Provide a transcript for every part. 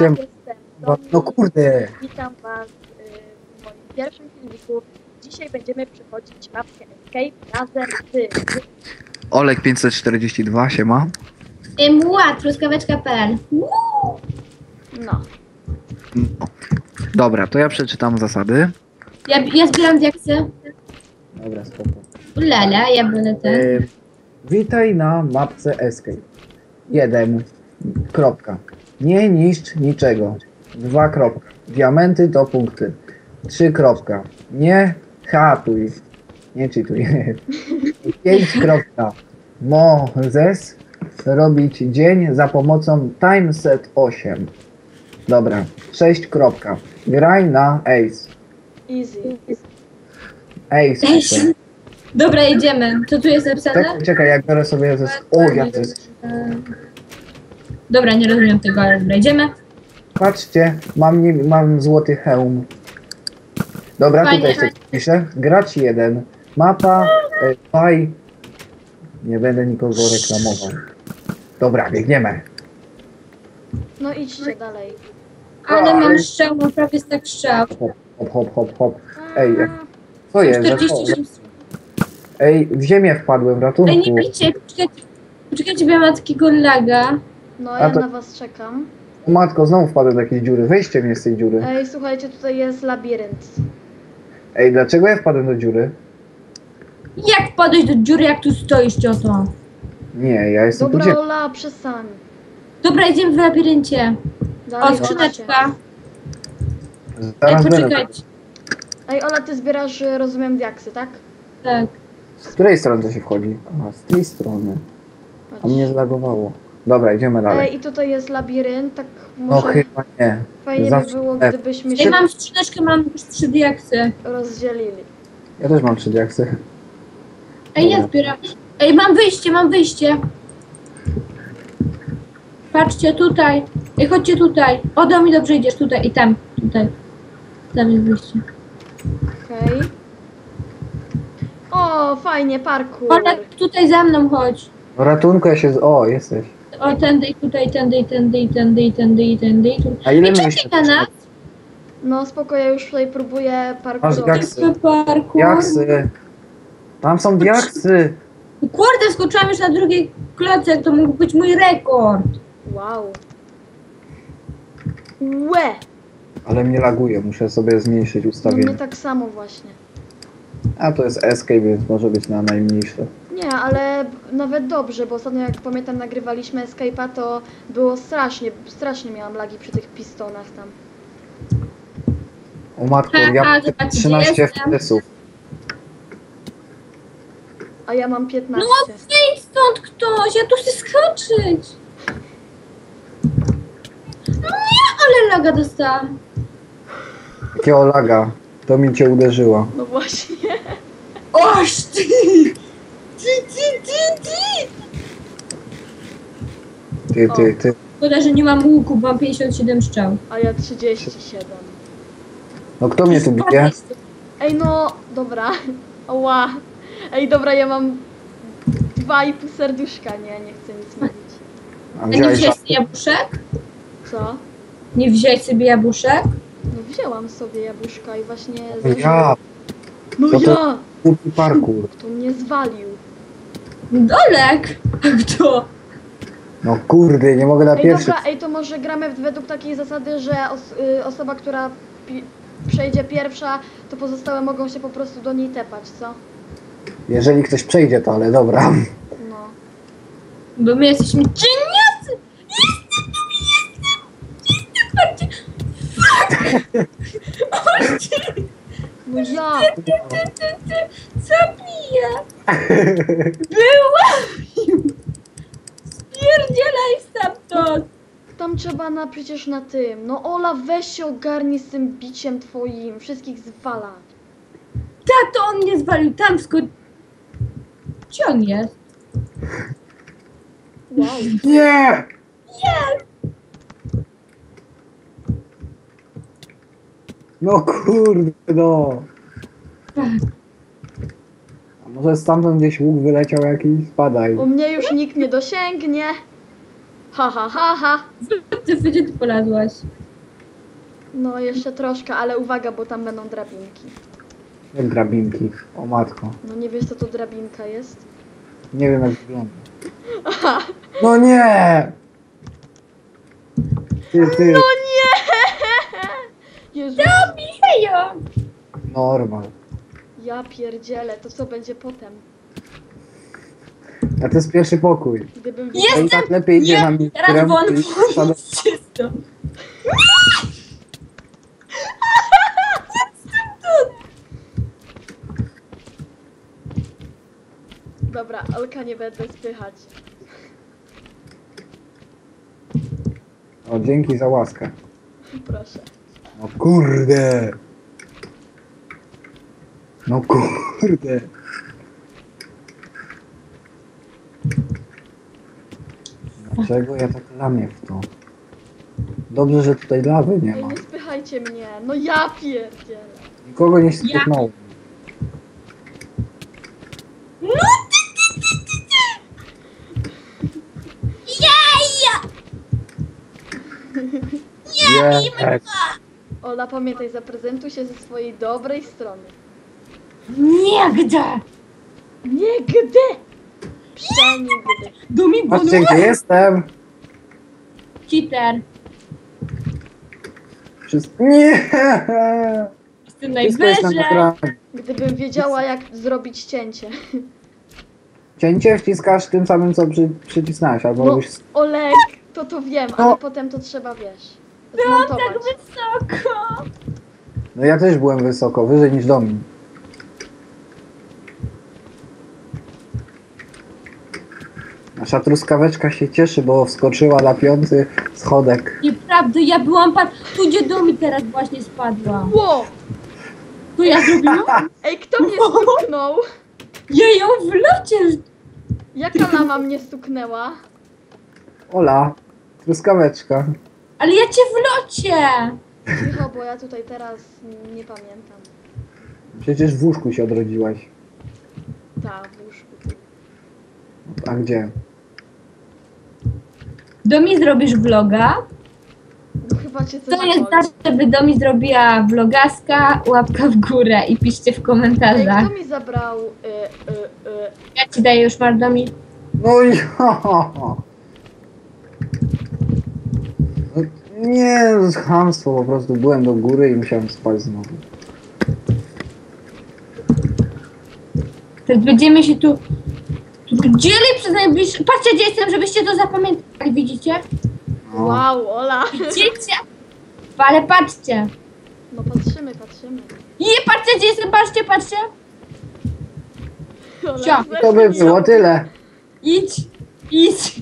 Jestem No, no kurde. Witam Was y, w moim pierwszym filmiku. Dzisiaj będziemy przechodzić mapkę Escape razem z... Olek 542 się ma. Mła, truskaweczka.pl. No. Dobra, to ja przeczytam zasady. Ja, ja zbieram diaksy. Dobra, spoko. Ulala, ja będę ten. E, witaj na mapce Escape. Jeden. Kropka. Nie niszcz niczego. Dwa kropka. Diamenty to punkty. Trzy kropka. Nie hatuj. Nie czytuj. Pięć kropka. Możesz robić dzień za pomocą timeset 8. Dobra. Sześć kropka. Graj na Ace. Easy. Ace. piszę. Dobra, jedziemy. Co tu jest napisane? Tak, czekaj, jak biorę sobie ze... O, ja to jest... Dobra, nie rozumiem tego, ale dobra. Patrzcie, mam, nie, mam złoty hełm. Dobra, Fajnie, tutaj jeszcze piszę. Gracz jeden. Mapa, e, faj. Nie będę nikogo reklamował. Dobra, biegniemy. No idźcie dalej. Ale mam strzał, mam prawie tak strzał. Hop, hop, hop, hop. Ej, jak- Co jest? 47. Ej, w ziemię wpadłem, Ej, ratunku. nie bijcie, poczekajcie. Poczekajcie, bo ja mam takiego laga. No A ja to- na Was czekam. O matko, znowu wpadłem do jakiejś dziury. Weźcie mnie z tej dziury. Ej, słuchajcie, tutaj jest labirynt. Ej, dlaczego ja wpadłem do dziury? Jak wpadłeś do dziury, jak tu stoisz, cioto? Nie, ja jestem tu Dobra, gdzie? Ola, przestań. Dobra, idziemy w labiryncie. Dalej, O, chodźcie. skrzyneczka. Ej, Zaraz będę. poczekajcie. Ej, Ola, ty zbierasz, y, rozumiem, diaksy, tak? Tak. Z której strony to się wchodzi? A, z tej strony. A mnie zlagowało. Dobra, idziemy dalej. Ej, i tutaj jest labirynt, tak No może chyba nie. fajnie by zawsze- było, gdybyśmy Ej, się mam skrzyneczkę, mam już trzy diaksy. rozdzielili. Ja też mam trzy diaksy. Ej, ja zbieram. Ej, mam wyjście, mam wyjście. Patrzcie tutaj. Ej, chodźcie tutaj. O, do mi dobrze idziesz tutaj i tam. Tutaj. Tam jest wyjście. Okej. O, fajnie, parkour. Ola, tutaj za mną chodź. No ratunku ja się... Z... O, jesteś. O, tędy i tutaj, tędy i tędy i tędy i tędy i tędy i tu. A ile mieliście? czekaj na nas. No spoko, ja już tutaj próbuję Masz parkourować. diaksy. Jakby parkour. Diaksy. Tam są diaksy. Kurde, skoczyłam już na drugiej klatce, to mógł być mój rekord. Wow. Łe! Ale mnie laguje, muszę sobie zmniejszyć No mnie ustawienie. tak samo właśnie. A to jest escape, więc może być na najmniejsze. Nie, ale nawet dobrze, bo ostatnio jak pamiętam nagrywaliśmy Escape'a, to było strasznie, strasznie miałam lagi przy tych pistonach tam. O matko, Ha, ja mam zobaczcie, 13 jestem. FPS-ów. A ja mam 15. No Idź stąd ktoś, ja tu chcę skoczyć. No nie, ale laga dostałam. Jakiego laga. To mi cię uderzyło. No właśnie. Oż! Ty, ty, ty, ty! Ty, ty, ty. Szkoda, że nie mam łuku, bo mam 57 strzał. A ja 37. No kto mnie tu bije? Ej no, dobra. Ła. Ej dobra, ja mam dwa i pół serduszka. Nie, nie chcę nic mówić. A A nie wziąłeś wziąłeś sobie jabłuszek? Co? Nie wziąłeś sobie jabłuszek? No wzięłam sobie jabłuszka i właśnie... Ja, No No to- ja! głupi parkour. To mnie zwalił. Dolek! A kto? No kurde, nie mogę na Ej pierwszy. dobra, ej to może gramy według takiej zasady, że os y, osoba, która pi przejdzie pierwsza, to pozostałe mogą się po prostu do niej tepać, co? Jeżeli ktoś przejdzie to, ale dobra. No. Bo my jesteśmy geniusy! Jestem tu, jestem! Jestem! Chodźcie! Chodźcie! No ja! Ty, ty, ty, ty! Zabiję! Byłam! Spierdzielaj stamtąd! Tam trzeba na przecież na tym. No Ola, weź się ogarnij z tym biciem twoim. Wszystkich zwala. Tak, to on mnie zwalił tam sko... Gdzie on jest? Wow. Nie! Jest! No kurde, no. Tak. Może stamtąd gdzieś łuk wyleciał jakiś? Spadaj. U mnie już nikt nie dosięgnie. Ha, ha, ha, ha. Ty gdzie ty polazłaś? No jeszcze troszkę, ale uwaga, bo tam będą drabinki. Jak drabinki. O matko. No nie wiesz co to drabinka jest? Nie wiem jak wygląda. No nie! Ty, ty, No nie! Jezus, Hejo! normal. Ja pierdzielę, to co będzie potem? A to jest pierwszy pokój. Gdybym Jest! A i tak lepiej idzie Nie, na mi Teraz won krem, czysto. Dobra, Olka nie będę spychać. O, dzięki za łaskę. Proszę. No kurde. No kurde. Dlaczego ja tak lamię w to? Dobrze, że tutaj lawy nie Ej, ma. nie spychajcie mnie. No ja pierdzielę. Nikogo nie styknął. Nie, Ola, pamiętaj, zaprezentuj się ze swojej dobrej strony. Nigdy! Nigdy! Przenigdy. Dumi Patrzcie gdzie jestem. Cheater. Wszystko... Nie! Jestem Wszystko jest na najwyżej. Gdybym wiedziała, jak zrobić cięcie. Cięcie wciskasz tym samym, co przy, przycisnąłeś, albo No, robisz... Olek, to to wiem, No. ale potem to trzeba, wiesz, Byłam zmontować. tak wysoko. No ja też byłem wysoko, wyżej niż Domin. Nasza truskaweczka się cieszy, bo wskoczyła na piąty schodek. Nieprawda, ja byłam pan. Tu gdzie Dumi teraz właśnie spadła. Ło! To ja zrobiłam? Ej, kto mnie stuknął? Ja ją w locie. Jaka lama mnie stuknęła? Ola, truskaweczka. Ale ja cię w locie. Cicho, bo ja tutaj teraz nie pamiętam. Przecież w łóżku się odrodziłaś. Ta, w łóżku. A gdzie? Domi zrobisz vloga. No chyba cię coś To jest tak, żeby Domi zrobiła vlogaska, łapka w górę i piszcie w Ej, komentarzach. kto mi zabrał y, y, y, Ja ci daję już masz Domi. No i No, Nie, to jest chamstwo, po prostu byłem do góry i musiałem spać znowu. Teraz będziemy się tu dzieli przez najbliższe... Patrzcie gdzie jestem, żebyście to zapamiętali, widzicie? No. Wow, Ola! Widzicie? Ale patrzcie. No patrzymy, patrzymy. Je, patrzcie gdzie jestem, patrzcie, patrzcie. Weź To by było tyle. Idź, idź.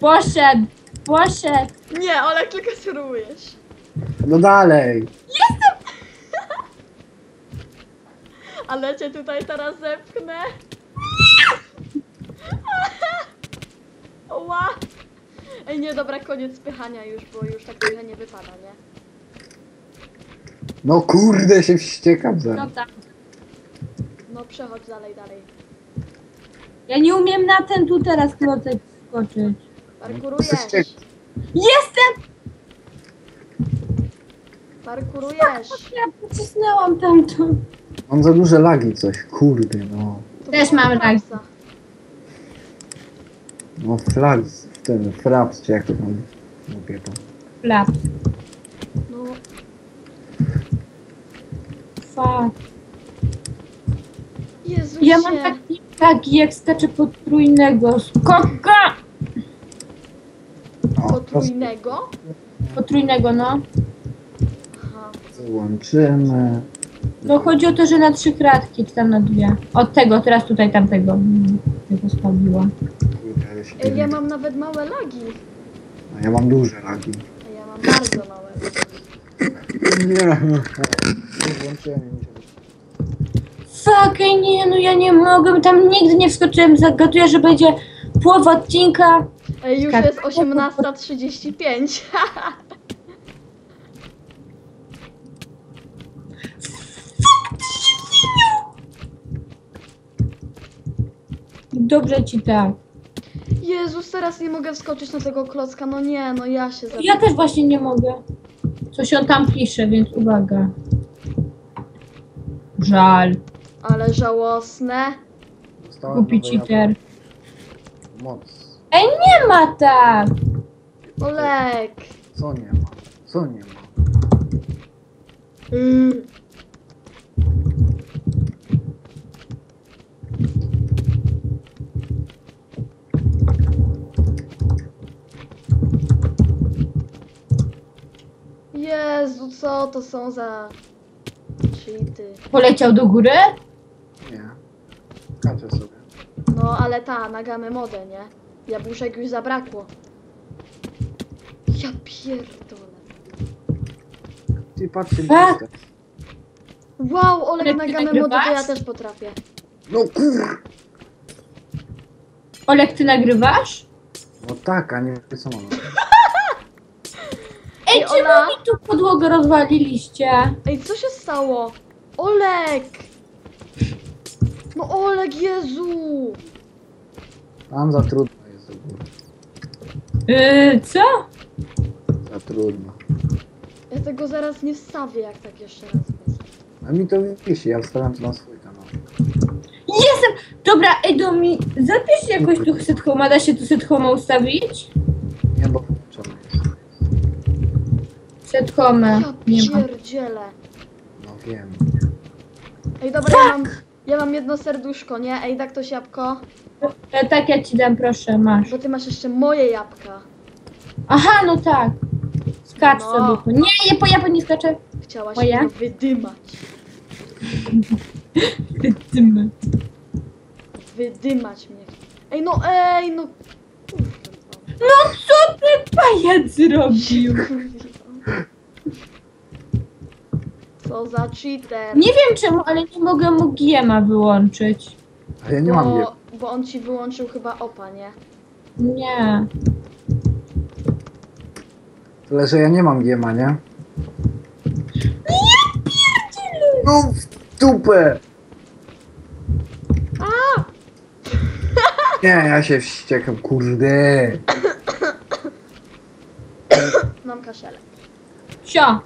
Poszedł, poszedł. Nie, Ola, tylko spróbujesz. No dalej. Ale cię tutaj teraz zepchnę. Ła! Ej, nie, dobra, koniec spychania już, bo już tak trochę nie wypada, nie? No kurde, się wściekam za. No tak. No przechodź dalej, dalej. Ja nie umiem na ten tu teraz klocek skoczyć. Parkurujesz! Jestem! Parkurujesz! Ja pocisnęłam tamto. Mam za duże lagi coś, kurde no. To Też mam lagi. frapsa. No flags, ten fraps, czy jak to tam mówię to. Flap. No. Jezusie! Ja mam taki, taki jak skaczę potrójnego. Skoka! Potrójnego? Potrójnego, no. Złączymy. No chodzi o to, że na trzy kratki, czy tam na dwie. Od tego, teraz tutaj tamtego. Tego spaliła. Się Ej, ja mam nawet małe lagi. A ja mam duże lagi. A ja mam bardzo małe. Nie. Włączyłem mi się. Fuck, ej, nie, no ja nie mogę, tam nigdy nie wskoczyłem, zagaduję, że będzie połowa odcinka. Ej, już jest 18.35. Dobrze ci tak. Jezus, teraz nie mogę wskoczyć na tego klocka. No nie, no ja się zabiję. Ja też właśnie nie mogę. Coś on tam pisze, więc uwaga. Żal. Ale żałosne. Dostałem Głupi cheater. Moc. Ej, nie ma tak! Olek. Co nie ma? Co nie ma? Mm. Jezu, co to są za cheaty? Poleciał do góry? Nie. Kaczę sobie. No, ale ta, na gamę modę, nie? Jabłuszek już zabrakło. Ja pierdolę. Ty patrzcie Fuck. listę. Wow, Olek na gamę modę, to ja też potrafię. No kur... Olek, ty nagrywasz? No tak, a nie co mam. Ej, czemu Ola? mi tu podłogę rozwaliliście? Ej, co się stało? Olek! No Olek, Jezu! Tam za trudno jest góry. Yy, co? Za trudno. Ja tego zaraz nie wstawię, jak tak jeszcze raz będzie. A mi to wisi, ja wstawiam to na swój kanał. Jestem! Dobra, ej, do mi... Zapisz jakoś tu set homa, da się tu set ustawić? Set home. Ja Nie ma. pierdzielę. No wiem. Ej, dobra, ja mam, ja mam jedno serduszko, nie? Ej, tak to jabłko, E, tak, ja ci dam, proszę, masz. bo ty masz jeszcze moje jabłka. Aha, no tak. Skacz No. sobie tu. Nie, ja po, ja po nie skaczę. Chciałaś Moje? mnie wydymać. Dymy. Wydymać mnie. Ej, no ej, no... No co ty pajac zrobił? Co za cheater. Nie wiem czemu, ale nie mogę mu giema wyłączyć. A ja nie mam je. bo, bo on ci wyłączył chyba opa, nie? Nie. Tyle, że ja nie mam giema, nie? No w dupę! Nie, ja się wściekam, kurde. Mam kaszelę. Sio.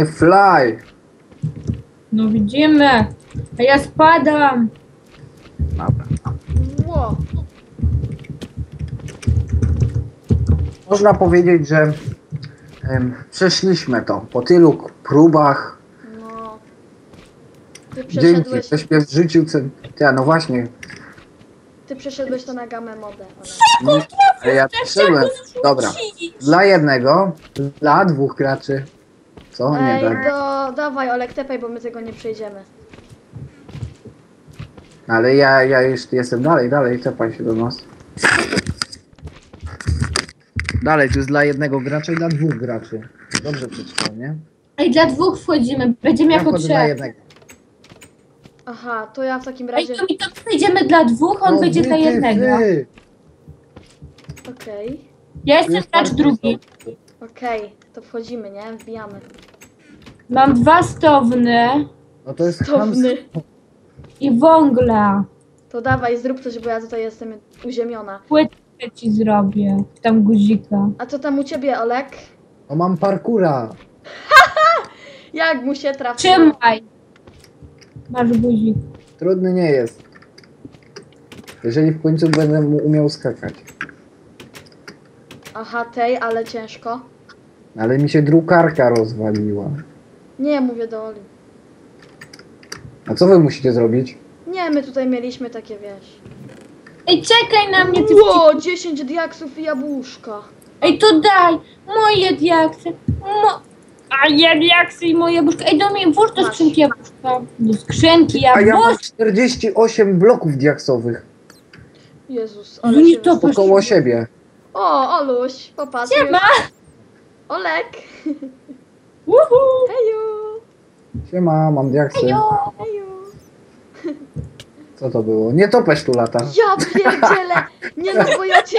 I fly! No widzimy. A ja spadam. Dobra. Ło! Można powiedzieć, że em, przeszliśmy to po tylu k- próbach. No. Ty Dzięki, przeszedłeś, ktoś mnie wrzucił cen... Ja, no właśnie. Ty przeszedłeś to na gamę modę. Ale ja przeszedłem. Dobra. Dla jednego, dla dwóch graczy. Co? Nie, Ej, do, dawaj Olek, tepaj, bo my tego nie przejdziemy. Ale ja, ja już jestem dalej, dalej, cepaj się do nas. Dalej, to jest dla jednego gracza i dla dwóch graczy. Dobrze przeczytałem, nie? Ej, dla dwóch wchodzimy. Będziemy Ja jako wchodzę dla trzech. jednego. Aha, to ja w takim Ej, razie... to mi to wejdziemy dla dwóch, on No będzie wy, dla jednego. wy. Okej, Ja jestem jest gracz drugi. okej, to wchodzimy, nie? Wbijamy. Mam dwa stowny No to jest Stowny. chamstwo. i wągla. To dawaj, zrób coś, bo ja tutaj jestem uziemiona. Płytkę ci zrobię. Tam guzika. A co tam u ciebie, Olek? No mam parkura. Jak mu się trafiło? Trzymaj. Masz guzik. Trudny nie jest. Jeżeli w końcu będę mu umiał skakać. Aha, tej, ale ciężko. Ale mi się drukarka rozwaliła. Nie, mówię do Oli. A co wy musicie zrobić? Nie, my tutaj mieliśmy takie, wiesz... Ej, czekaj na mnie, ty Ło, 10 diaksów i jabłuszka. Ej, to daj! Moje diaksy! Mo... A ja diaksy i moje jabłuszka. Ej, do mnie włóż do skrzynki jabłuszka. Do skrzynki A ja mam jabłuszka. 48 bloków diaksowych. Jezus, Ale mi się to wystraszyłem. Wokoło siebie. O, Oluś, popatrz. Siema! już. Olek. Uhu! Heju, Siema, mam diaksy. Jo! heju. Co to było? Nie topesz tu lata. Ja pierdzielę. Nie no, bo ja cię